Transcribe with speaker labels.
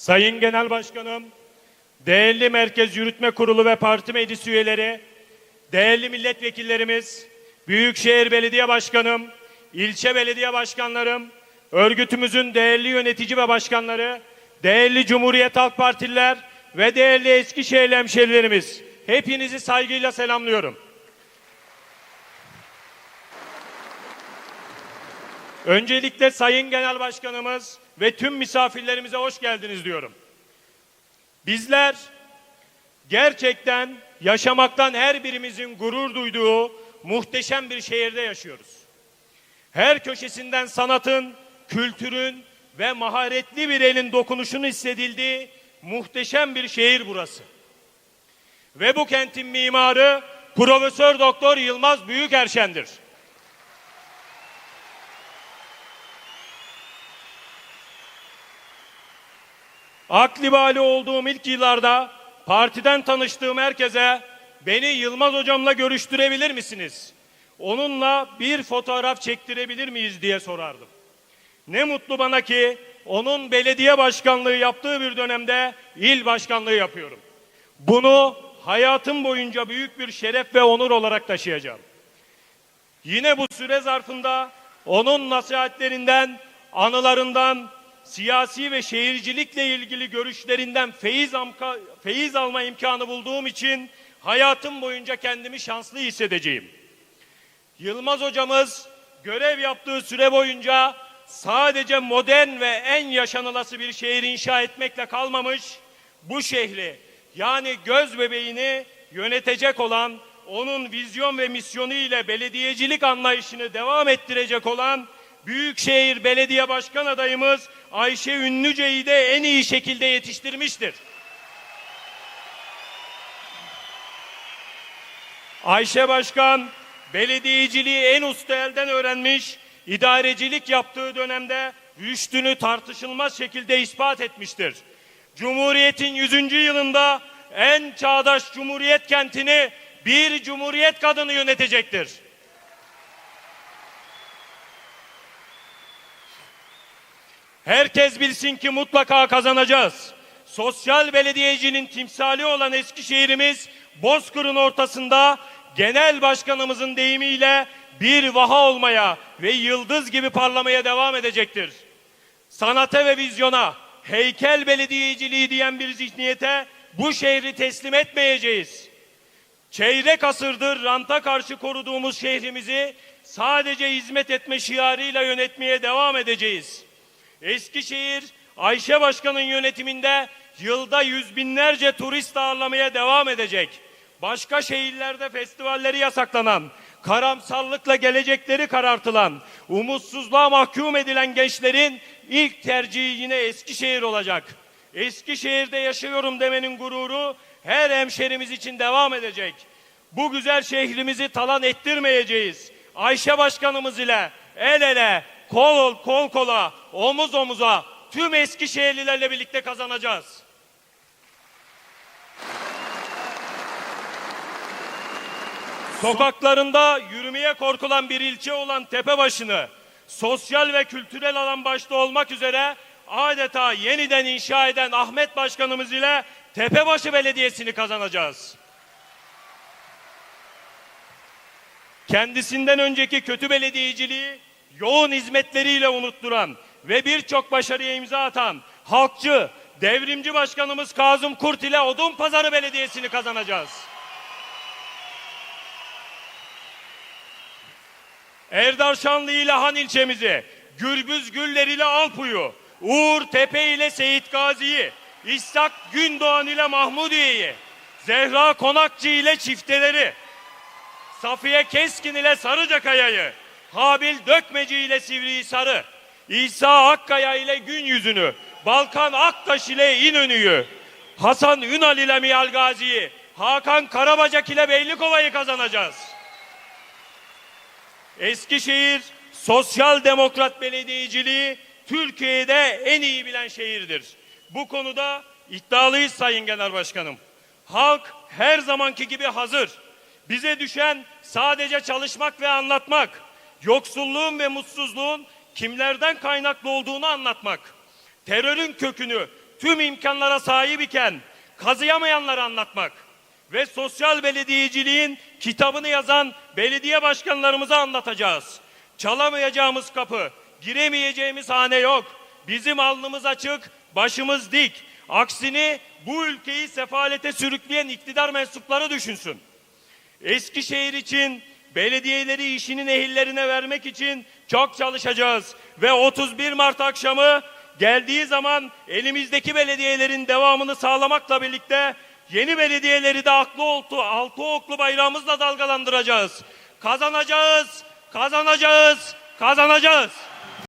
Speaker 1: Sayın Genel Başkanım, değerli Merkez Yürütme Kurulu ve parti meclis üyeleri, değerli milletvekillerimiz, Büyükşehir Belediye Başkanım, ilçe belediye başkanlarım, örgütümüzün değerli yönetici ve başkanları, değerli Cumhuriyet Halk Partililer ve değerli Eskişehir hemşerilerimiz, hepinizi saygıyla selamlıyorum. Öncelikle Sayın Genel Başkanımız ve tüm misafirlerimize hoş geldiniz diyorum. Bizler gerçekten yaşamaktan her birimizin gurur duyduğu muhteşem bir şehirde yaşıyoruz. Her köşesinden sanatın, kültürün ve maharetli bir elin dokunuşunu hissedildiği muhteşem bir şehir burası. Ve bu kentin mimarı Profesör Doktor Yılmaz Büyükerşen'dir. Aklibali olduğum ilk yıllarda partiden tanıştığım herkese beni Yılmaz hocamla görüştürebilir misiniz? Onunla bir fotoğraf çektirebilir miyiz diye sorardım. Ne mutlu bana ki onun belediye başkanlığı yaptığı bir dönemde il başkanlığı yapıyorum. Bunu hayatım boyunca büyük bir şeref ve onur olarak taşıyacağım. Yine bu süre zarfında onun nasihatlerinden, anılarından, siyasi ve şehircilikle ilgili görüşlerinden feyiz, amka, feyiz alma imkanı bulduğum için hayatım boyunca kendimi şanslı hissedeceğim. Yılmaz hocamız görev yaptığı süre boyunca sadece modern ve en yaşanılası bir şehir inşa etmekle kalmamış, bu şehri yani göz bebeğini yönetecek olan, onun vizyon ve misyonu ile belediyecilik anlayışını devam ettirecek olan Büyükşehir Belediye Başkan adayımız Ayşe Ünlüce'yi de en iyi şekilde yetiştirmiştir. Ayşe Başkan belediyeciliği en usta elden öğrenmiş, idarecilik yaptığı dönemde rüştünü tartışılmaz şekilde ispat etmiştir. Cumhuriyetin 100. yılında en çağdaş Cumhuriyet kentini bir Cumhuriyet kadını yönetecektir. Herkes bilsin ki mutlaka kazanacağız. Sosyal belediyecinin timsali olan Eskişehir'imiz Bozkır'ın ortasında genel başkanımızın deyimiyle bir vaha olmaya ve yıldız gibi parlamaya devam edecektir. Sanata ve vizyona, heykel belediyeciliği diyen bir zihniyete bu şehri teslim etmeyeceğiz. Çeyrek asırdır ranta karşı koruduğumuz şehrimizi sadece hizmet etme şiarıyla yönetmeye devam edeceğiz. Eskişehir Ayşe Başkan'ın yönetiminde yılda yüz binlerce turist ağırlamaya devam edecek. Başka şehirlerde festivalleri yasaklanan, karamsarlıkla gelecekleri karartılan, umutsuzluğa mahkum edilen gençlerin ilk tercihi yine Eskişehir olacak. Eskişehir'de yaşıyorum demenin gururu her hemşerimiz için devam edecek. Bu güzel şehrimizi talan ettirmeyeceğiz. Ayşe Başkanımız ile el ele, kol kol kola, omuz omuza tüm Eskişehirlilerle birlikte kazanacağız. Sokaklarında yürümeye korkulan bir ilçe olan Tepebaşı'nı sosyal ve kültürel alan başta olmak üzere adeta yeniden inşa eden Ahmet Başkanımız ile Tepebaşı Belediyesi'ni kazanacağız. Kendisinden önceki kötü belediyeciliği yoğun hizmetleriyle unutturan ve birçok başarıya imza atan halkçı, devrimci başkanımız Kazım Kurt ile Odunpazarı Belediyesi'ni kazanacağız. Erdar Şanlı ile Han ilçemizi, Gürbüz Güller ile Alpu'yu, Uğur Tepe ile Seyit Gazi'yi, İshak Gündoğan ile Mahmudiye'yi, Zehra Konakçı ile Çifteleri, Safiye Keskin ile Sarıcakaya'yı, Habil Dökmeci ile Sivrihisar'ı, İsa Akkaya ile Gün Yüzünü, Balkan Aktaş ile İnönü'yü, Hasan Ünal ile Mihal Gazi'yi, Hakan Karabacak ile Beylikova'yı kazanacağız. Eskişehir sosyal demokrat belediyeciliği Türkiye'de en iyi bilen şehirdir. Bu konuda iddialıyız Sayın Genel Başkanım. Halk her zamanki gibi hazır. Bize düşen sadece çalışmak ve anlatmak. Yoksulluğun ve mutsuzluğun kimlerden kaynaklı olduğunu anlatmak. Terörün kökünü tüm imkanlara sahip iken kazıyamayanları anlatmak ve sosyal belediyeciliğin kitabını yazan belediye başkanlarımıza anlatacağız. Çalamayacağımız kapı, giremeyeceğimiz hane yok. Bizim alnımız açık, başımız dik. Aksini bu ülkeyi sefalete sürükleyen iktidar mensupları düşünsün. Eskişehir için belediyeleri işinin ehillerine vermek için çok çalışacağız. Ve 31 Mart akşamı geldiği zaman elimizdeki belediyelerin devamını sağlamakla birlikte yeni belediyeleri de aklı oltu, altı oklu bayrağımızla dalgalandıracağız. Kazanacağız, kazanacağız, kazanacağız.